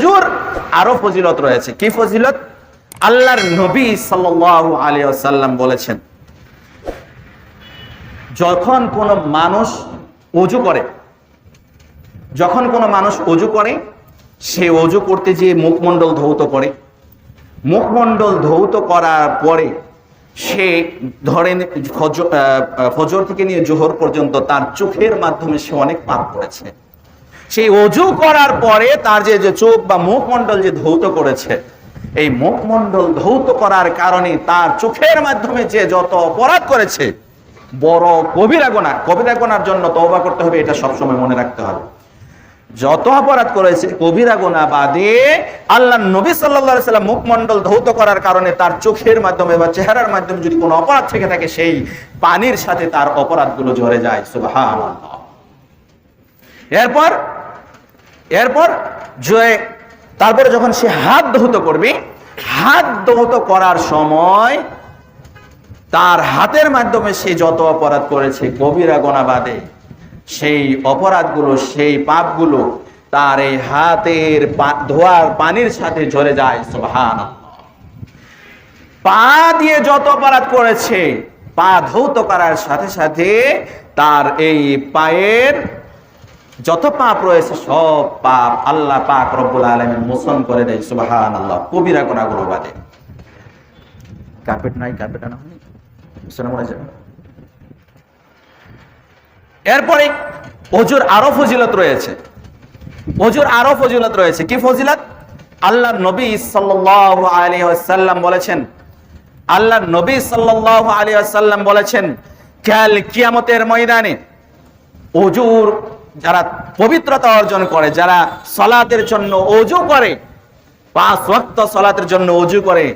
হুজুর, আরও ফজিলত রয়েছে। কি ফজিলত? আল্লাহর নবী সাল্লাল্লাহু আলাইহি ওয়াসাল্লাম বলেছেন, যখন কোনো মানুষ অজু করে, যখন কোনো মানুষ অজু করে, সে অজু করতে যে মুখমণ্ডল ধৌত করে। মুখমণ্ডল ধৌত করার পরে সে ধরেন ফজর থেকে নিয়ে জোহর পর্যন্ত তার চোখের মাধ্যমে সে অনেক পাপ করেছে। সেই অজু করার পরে তার যে যে চোখ বা মুখমণ্ডল যে ধৌত করেছে, এই মুখমণ্ডল ধৌত করার কারণে তার চোখের মাধ্যমে যে যত অপরাধ করেছে, বড় কবিরা গোনা, কবিরা গোনার জন্য তওবা করতে হবে, এটা সবসময় মনে রাখতে হবে। যত অপরাধ করেছে, কবিরা গোনা বাদে আল্লাহ নবী সাল্লাল্লাহু সাল্লাম মুখমণ্ডল ধৌত করার কারণে তার চোখের মাধ্যমে বা চেহারার মাধ্যমে যদি কোনো অপরাধ থেকে থাকে, সেই পানির সাথে তার অপরাধগুলো ঝরে যায়। সুবহানাল্লাহ। এরপর এরপর যে তারপরে যখন সে হাত ধৌত করবে, হাত ধৌত করার সময় তার হাতের মাধ্যমে সে যত অপরাধ করেছে কবিরা গোনা বাদে সেই অপরাধগুলো, সেই পাপগুলো তার এই হাতের ধোয়ার পানির সাথে ঝরে যায় সুবহান পা দিয়ে যত অপরাধ করেছে, পা ধৌত করার সাথে সাথে তার এই পায়ের যত পাপ রয়েছে, সব পাপ আল্লাহ পাক রব্বুল আলামিন মোচন করে দেয় সুবহান আল্লাহ কবিরা গোনাগুলো বাদে। কার্পেট নাই কার্পেট আনা হয়নি? এরপরে অজুর আরও ফজিলত রয়েছে। অজুর আরও ফজিলত রয়েছে। কি ফজিলত? আল্লাহ নবী সাল্লাল্লাহু আলাইহি ওয়াসাল্লাম বলেছেন আল্লাহ নবী সাল্লাল্লাহু আলাইহি ওয়াসাল্লাম বলেছেন, কাল কিয়ামতের ময়দানে অজুর যারা পবিত্রতা অর্জন করে, যারা সলাতের জন্য অজু করে, পাঁচ ওয়াক্ত সলাতের জন্য অজু করে,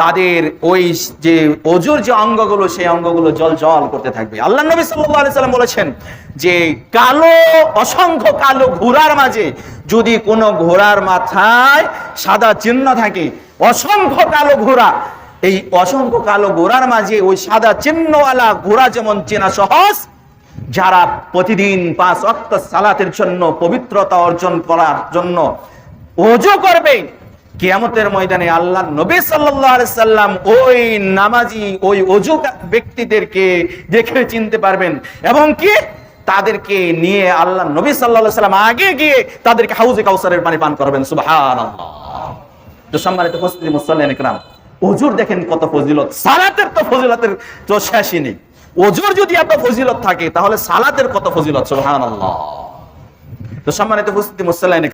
তাদের ওই যে অজুর যে অঙ্গগুলো, সেই অঙ্গগুলো জল জল করতে থাকবে। আল্লাহ নবী সাল্লাম বলেছেন যে, কালো, অসংখ্য কালো ঘোড়ার মাঝে যদি কোনো ঘোড়ার মাথায় সাদা চিহ্ন থাকে, অসংখ্য কালো ঘোড়া, এই অসংখ্য কালো ঘোড়ার মাঝে ওই সাদা চিহ্নওয়ালা ঘোড়া যেমন চেনা সহজ যারা প্রতিদিন পাঁচ অক্ত সালাতের জন্য পবিত্রতা অর্জন করার জন্য ওজু করবে, কিয়ামতের ময়দানে আল্লাহ নবী সাল্লাম ওই নামাজি, ওই ওজু ব্যক্তিদেরকে দেখে চিনতে পারবেন। এবং কি? তাদেরকে নিয়ে আল্লাহ নবী সাল্লাম আগে গিয়ে তাদেরকে হাউজে কাউসারের পানি পান করবেন। সুবহানাল্লাহ। তো সম্মানিত মুসল্লিয়ান ইকরাম দেখেন কত ফজিলত, সালাতের তো ফজিলতের তো শেষই নেই। ওজুর যদি এত ফজিলত থাকে তাহলে সালাতের কত ফজিলত? সোহান তো সম্মানিত হুস্তি মুসল্লিয়ান